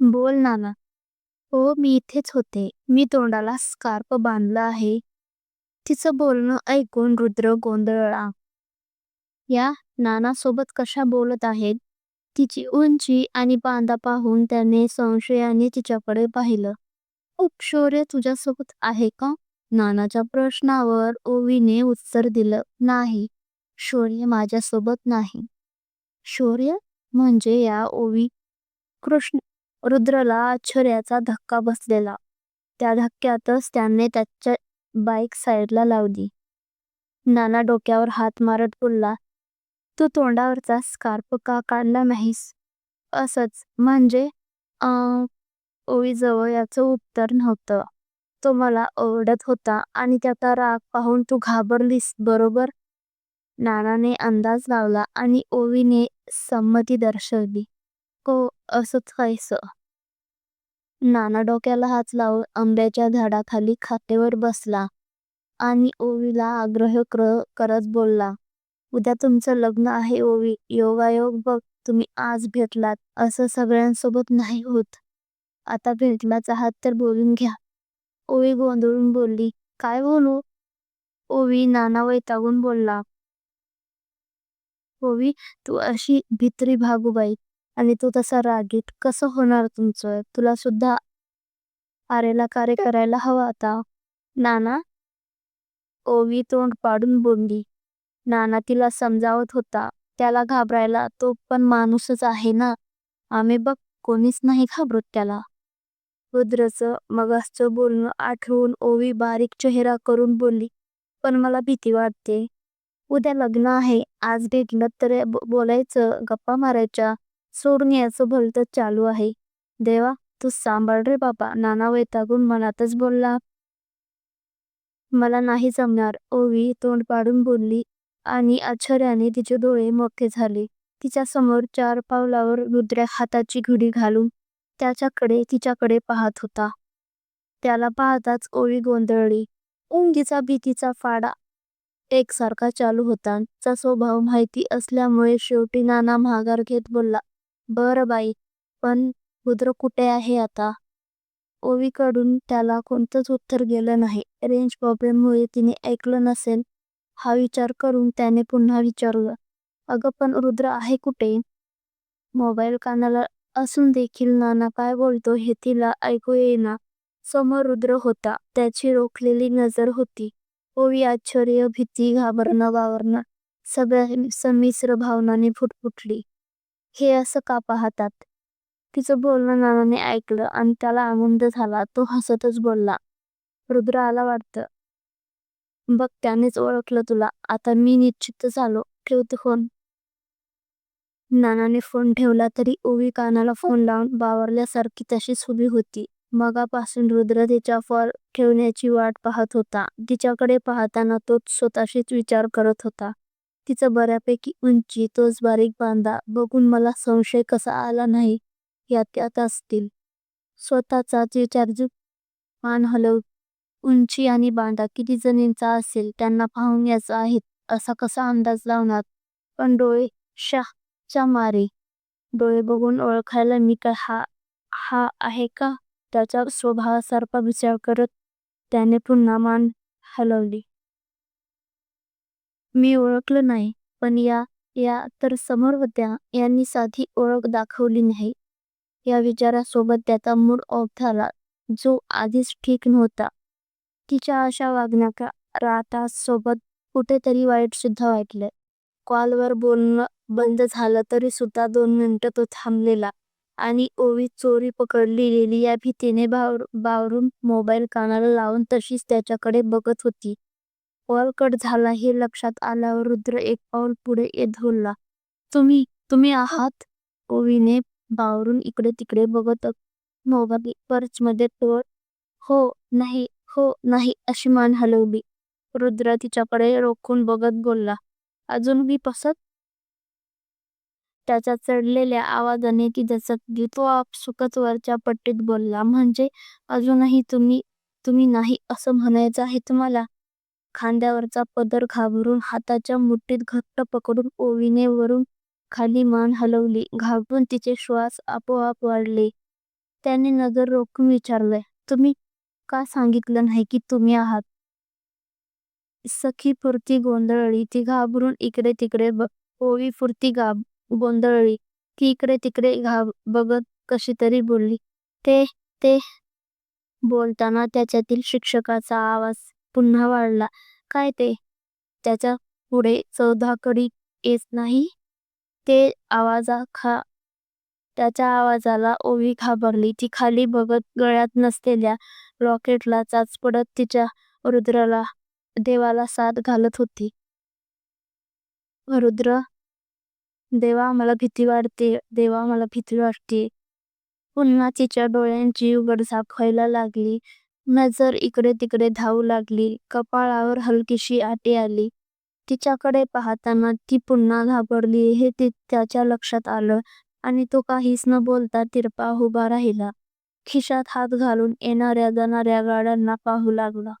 बोल नाना. हो मी इथेच होते. मी तोंडाला स्कार्फ बांधला आहे. तिचं बोलणं ऐकून रुद्र गोंधळला. या नानासोबत कशा बोलत आहेत? तिची उंची आणि बांधा पाहून त्याने संशयाने तिच्याकडे पाहिलं. उपशौर्य तुझ्यासोबत आहे का? नानाच्या प्रश्नावर ओवीने उत्तर दिलं नाही. शौर्य माझ्यासोबत नाही. शौर्य? म्हणजे या ओवी? कृष्ण रुद्रला आश्चर्याचा धक्का बसलेला. त्या धक्क्यातच त्याने त्याच्या बाईक साईडला लावली. नाना डोक्यावर हात मारत बोलला तू तोंडावरचा स्कार्फ का काढला नाहीस? असंच म्हणजे अं ओवीजवळ याचं उत्तर नव्हतं. तो मला ओरडत होता आणि त्याचा राग पाहून तू घाबरलीस बरोबर? नानाने अंदाज लावला आणि ओवीने संमती दर्शवली. हो असंच काहीसं नाना डोक्याला हात लावून आंब्याच्या झाडाखाली खाटेवर बसला आणि ओवीला आग्रह कर करत बोलला उद्या तुमचं लग्न आहे ओवी योगायोग बघ तुम्ही आज भेटलात असं सगळ्यांसोबत नाही होत. आता भेटलाच आहात तर बोलून घ्या. ओवी गोंधळून बोलली काय बोलू? ओवी नाना वैतागून बोलला ओवी तू अशी भित्री भागूबाई आणि तू तसा रागीट कसं होणार तुमचं? तुला सुद्धा आरेला कार्य करायला हवा आता. नाना? ओवी तोंड पाडून बोलली. नाना तिला समजावत होता. त्याला घाबरायला तो पण माणूसच आहे ना? आम्ही बघ कोणीच नाही घाबरत त्याला. रुद्रचं मगासचं बोलणं आठवून ओवी बारीक चेहरा करून बोलली. पण मला भीती वाटते. उद्या लग्न आहे. आज भेटलं तर बोलायचं गप्पा मारायच्या. सोडून यायचं भलतच चालू आहे. देवा तू सांभाळ रे बाबा. नाना वैतागून मनातच बोलला. मला नाही जमणार. ओवी तोंड पाडून बोलली आणि आश्चर्याने तिचे डोळे मोठे झाले. तिच्या समोर चार पावलावर रुद्र हाताची घडी घालून त्याच्याकडे तिच्याकडे पाहत होता. त्याला पाहताच ओवी गोंधळली. उंगीचा भीतीचा फाडा एकसारखा चालू होता. स्वभाव माहिती असल्यामुळे शेवटी नाना माघार घेत बोलला. बर बाई पण रुद्र कुठे आहे आता? ओवीकडून त्याला कोणतंच उत्तर गेलं नाही. रेंज प्रॉब्लेममुळे तिने ऐकलं नसेल. हा विचार करून त्याने पुन्हा विचारलं अगं पण रुद्र आहे कुठे? मोबाईल कानाला असून देखील नाना काय बोलतो हे तिला ऐकू येईना. समोर रुद्र होता. त्याची रोखलेली नजर होती. ओवी आश्चर्य भीती घाबरणं वावरणं सगळ्या संमिश्र भावनाने फुटफुटली. हे असं का पाहतात? तिचं बोलणं नानाने ऐकलं आणि त्याला आनंद झाला. तो हसतच बोलला. रुद्र आला वाटतं. बघ त्यानेच ओळखलं तुला. आता मी निश्चित झालो. ठेवते फोन. नानाने फोन ठेवला तरी ओवी कानाला फोन लावून बावरल्यासारखी तशीच उभी होती. मगापासून रुद्र तिच्या फॉर ठेवण्याची वाट पाहत होता. तिच्याकडे पाहताना तोच स्वतःशीच विचार करत होता. तिचा बऱ्यापैकी उंची तोच बारीक बांधा बघून मला संशय कसा आला नाही यात त्यात असतील. स्वतःचाच विचार मान हलव उंची आणि बांधा किती जणींचा असेल त्यांना पाहून याचा आहे असा कसा अंदाज लावणार? पण डोळे शाह च्या मारे. डोळे बघून ओळखायला मी काय हा हा आहे का? त्याच्या स्वभावासारखा विचार करत त्याने पुन्हा मान हलवली. मी ओळखलं नाही पण या या तर समोर होत्या. यांनी साधी ओळख दाखवली नाही. या विचारासोबत त्याचा मूड ऑफ झाला. जो आधीच ठीक नव्हता. तिच्या अशा वागण्याच्या राहता सोबत कुठेतरी वाईट सुद्धा वाटलं. कॉलवर बोलणं बंद झालं तरी सुद्धा दोन मिनिटं तो थांबलेला. आणि ओवी चोरी पकडली या भीतीने बावर बावरून मोबाईल कानाला लावून तशीच त्याच्याकडे बघत होती. कॉल कट झाला हे लक्षात आल्यावर रुद्र एक पाऊल पुढे येत बोलला तुम्ही तुम्ही आहात? ओवीने बावरून इकडे तिकडे बघत मोबाईल पर्समध्ये तो हो नाही हो नाही अशी मान हलवली. रुद्र तिच्याकडे रोखून बघत बोलला अजून मी पसत? त्याच्या चढलेल्या आवाजाने ती दचकली तो आप सुखच वरच्या पट्टीत बोलला म्हणजे अजूनही तुम्ही तुम्ही नाही असं म्हणायचं आहे तुम्हाला? खांद्यावरचा पदर घाबरून हाताच्या मुठीत घट्ट पकडून ओवीने वरून खाली मान हलवली. घाबरून तिचे श्वास आपोआप वाढले. त्याने नजर रोखून विचारले, तुम्ही का सांगितलं नाही की तुम्ही आहात? सखी पुरती गोंधळली. ती घाबरून इकडे तिकडे ओवी पुरती गाब गोंधळली. ती इकडे तिकडे घाब बघत कशी तरी बोलली. ते ते बोलताना त्याच्यातील शिक्षकाचा आवाज पुन्हा वाढला. काय ते? त्याच्या पुढे चौधाकडी येत नाही? ते आवाजा खा त्याच्या आवाजाला ओवी घाबरली. ती खाली बघत गळ्यात नसलेल्या रॉकेटला चाच पडत तिच्या रुद्राला देवाला साथ घालत होती. रुद्र देवा मला भीती वाटते देवा मला भीती वाटते. पुन्हा तिच्या डोळ्यांची उघडझाप व्हायला लागली. नजर इकडे तिकडे धावू लागली. कपाळावर हलकीशी आटी आली. तिच्याकडे पाहताना ती पुन्हा घाबरली. हे त्याच्या लक्षात आलं आणि तो काहीच न बोलता तिरपा उभा राहिला. खिशात हात घालून येणाऱ्या जाणाऱ्या गाड्यांना पाहू लागला.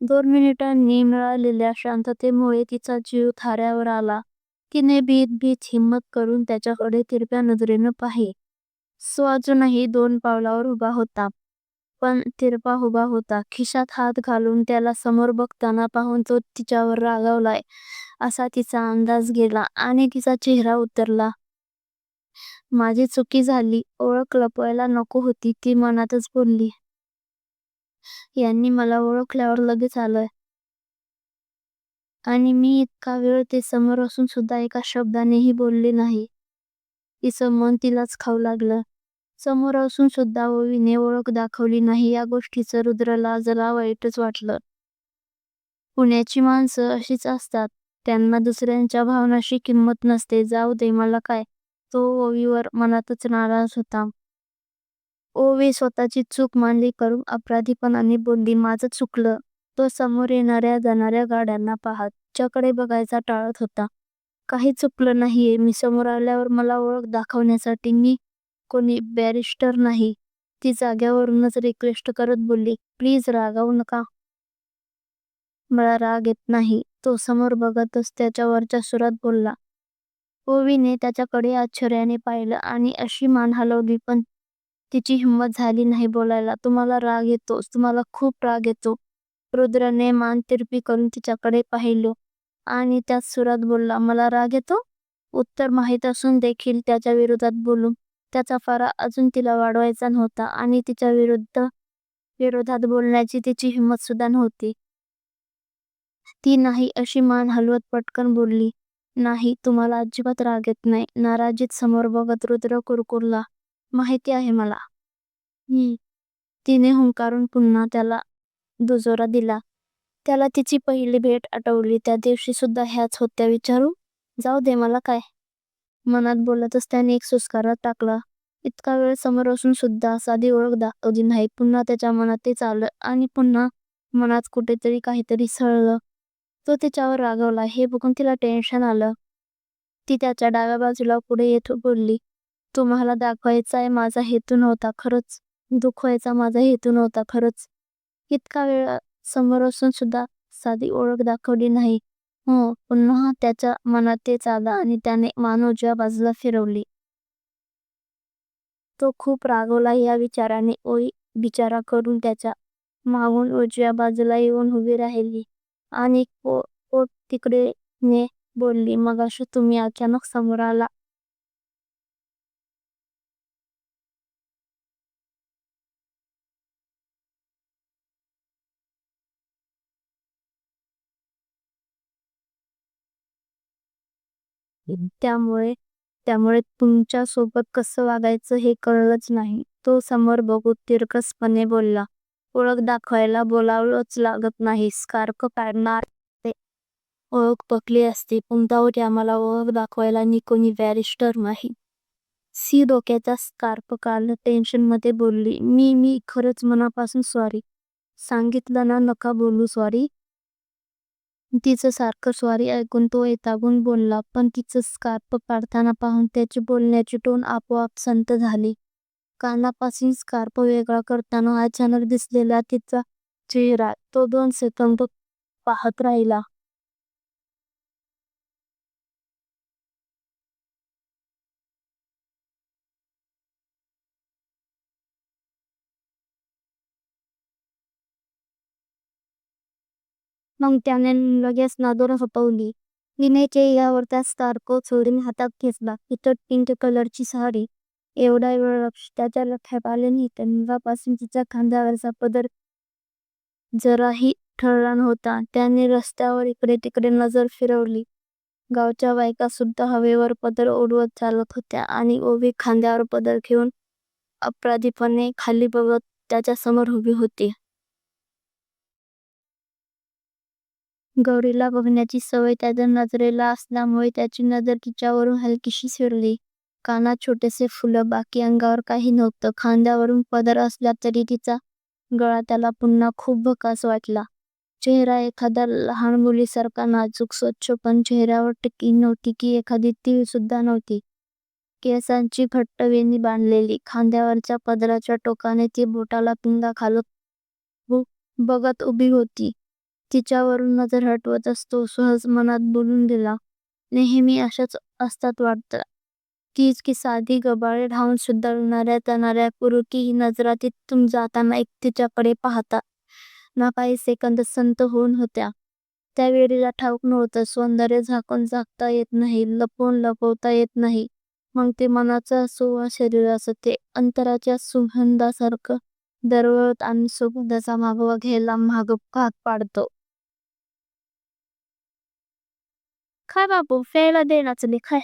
दोन मिनिटांनी मिळालेल्या शांततेमुळे तिचा जीव थाऱ्यावर आला. तिने भीत भीत हिम्मत करून त्याच्याकडे तिरप्या नजरेनं पाहे सो अजूनही दोन पावलावर उभा होता. पण तिरपा उभा होता. खिशात हात घालून त्याला समोर बघताना पाहून तो तिच्यावर रागावलाय असा तिचा अंदाज गेला आणि तिचा चेहरा उतरला. माझी चुकी झाली. ओळख लपवायला नको होती. ती मनातच बोलली. यांनी मला ओळखल्यावर लगेच आलोय. आणि मी इतका वेळ ते समोर असून सुद्धा एका शब्दानेही बोलले नाही. तिचं मन तिलाच खाऊ लागलं. समोर असून सुद्धा ओवीने ओळख दाखवली नाही या गोष्टीचं रुद्रला जरा वाईटच वाटलं. पुण्याची माणसं अशीच असतात. त्यांना दुसऱ्यांच्या भावनाशी किंमत नसते. जाऊ दे मला काय? तो ओवीवर मनातच नाराज होता. ओवी स्वतःची चूक मानली करून अपराधीपणाने बोलली माझं चुकलं. तो समोर येणाऱ्या जाणाऱ्या गाड्यांना पाहत च्याकडे बघायचा टाळत होता. काही चुकलं नाहीये. मी समोर आल्यावर मला ओळख दाखवण्यासाठी मी कोणी बॅरिस्टर नाही ती जाग्यावरूनच रिक्वेस्ट करत बोलली प्लीज रागावू नका. मला राग येत नाही. तो समोर बघतच त्याच्यावरच्या सुरात बोलला. ओवीने त्याच्याकडे आश्चर्याने पाहिलं आणि अशी मान हलवली पण तिची हिंमत झाली नाही बोलायला. तुम्हाला राग येतो तुम्हाला खूप राग येतो. रुद्रने मान तिरपी करून तिच्याकडे पाहिलो आणि त्याच सुरात बोलला मला राग येतो? उत्तर माहीत असून देखील त्याच्या विरोधात बोलून त्याचा फारा अजून तिला वाढवायचा नव्हता आणि तिच्या विरुद्ध विरोधात बोलण्याची तिची हिंमत सुद्धा नव्हती. ती नाही अशी मान हलवत पटकन बोलली नाही तुम्हाला अजिबात राग येत नाही. नाराजीत समोर बघत रुद्र कुरकुरला माहिती आहे मला. तिने हुंकारून पुन्हा त्याला दुजोरा दिला. त्याला तिची पहिली भेट आठवली. त्या दिवशी सुद्धा ह्याच होत्या. विचारू? जाऊ दे मला काय मनात बोलतच त्याने एक सुस्कारात टाकला. इतका वेळ समोर असून सुद्धा साधी ओळख दाखवली नाही. पुन्हा त्याच्या मनात ते चाललं आणि पुन्हा मनात कुठेतरी काहीतरी सळलं. तो तिच्यावर रागवला. हे बघून तिला टेन्शन आलं. ती त्याच्या डाव्या बाजूला पुढे येत बोलली तुम्हाला दाखवायचा माझा हेतू नव्हता खरंच. दुखवायचा माझा हेतू नव्हता खरंच. इतका वेळ समोर असून सुद्धा साधी ओळख दाखवली नाही. हो पुन्हा त्याच्या मनात तेच आलं आणि त्याने मान उजव्या बाजूला फिरवली. तो खूप रागवला या विचाराने. ओई बिचारा करून त्याच्या मागून उजव्या बाजूला येऊन उभी राहिली आणि पोट तिकडे ने बोलली मगाशी तुम्ही अचानक समोर आला त्यामुळे त्यामुळे तुमच्यासोबत कसं वागायचं हे कळलंच नाही. तो समोर बघू तिरकसपणे बोलला ओळख दाखवायला बोलावलंच लागत नाही. स्कार्फ काढणार ते. ओळख पकली असते पुंतावरी आम्हाला ओळख दाखवायला नि कोणी बॅरिस्टर नाही. सी डोक्याचा स्कार्फ काढलं टेन्शनमध्ये बोलली मी मी खरंच मनापासून सॉरी. सांगितलं ना नका बोलू सॉरी. तिचं सारखं स्वारी ऐकून तो येतागून बोलला पण तिचं स्कार्फ काढताना पाहून त्याची बोलण्याची टोन आपोआप संत झाली. कानापासून स्कार्फ वेगळा करताना अचानक दिसलेला तिचा चेहरा तो दोन सेकंद पाहत राहिला. मग त्याने लगेच नादोर हपवली विनयचे यावर त्या स्कार्फ चोरीने हातात घेतला. इतर पिंक कलरची साडी. एवढा वेळ लक्ष त्याच्या लक्षात आले नाही. तेव्हापासून तिच्या खांद्यावरचा पदर जराही ठरला नव्हता. त्याने रस्त्यावर इकडे तिकडे नजर फिरवली. गावच्या बायका सुद्धा हवेवर पदर उडवत चालत होत्या आणि ओवी खांद्यावर पदर घेऊन अपराधीपणे खाली बघत त्याच्यासमोर उभी होती. गौरीला बघण्याची सवय त्याच्या नजरेला असल्यामुळे त्याची नजर तिच्यावरून हलकीशी फिरली कानात छोटेसे फुलं बाकी अंगावर काही नव्हतं. खांद्यावरून पदर असला तरी तिचा गळा त्याला पुन्हा खूप भकास वाटला. चेहरा एखाद्या लहान मुलीसारखा नाजूक स्वच्छ पण चेहऱ्यावर टिकी नव्हती की एखादी तीळ सुद्धा नव्हती. केसांची घट्ट वेणी बांधलेली खांद्यावरच्या पदराच्या टोकाने ती बोटाला पिंगा घालत बघत उभी होती. तिच्यावरून नजर हटवत असतो सहज मनात बोलून दिला नेहमी अशाच असतात वाटतं. तीच की साधी गबाळे राहून सुद्धा जाणाऱ्या पुरुकी नजरा तिथून जाताना एक तिच्याकडे पाहता ना काही सेकंद संत होऊन होत्या. त्यावेळीला ठाऊक नव्हतं. सौंदर्य झाकून झाकता येत नाही लपवून लपवता येत नाही. मग ते मनाचं असो वा शरीराचं ते अंतराच्या सुगंधासारखं दरवळत आणि सुगंधाचा मागोवा घ्यायला माग भाग पाडतो काय बाबू प्यायला दे ना चली काय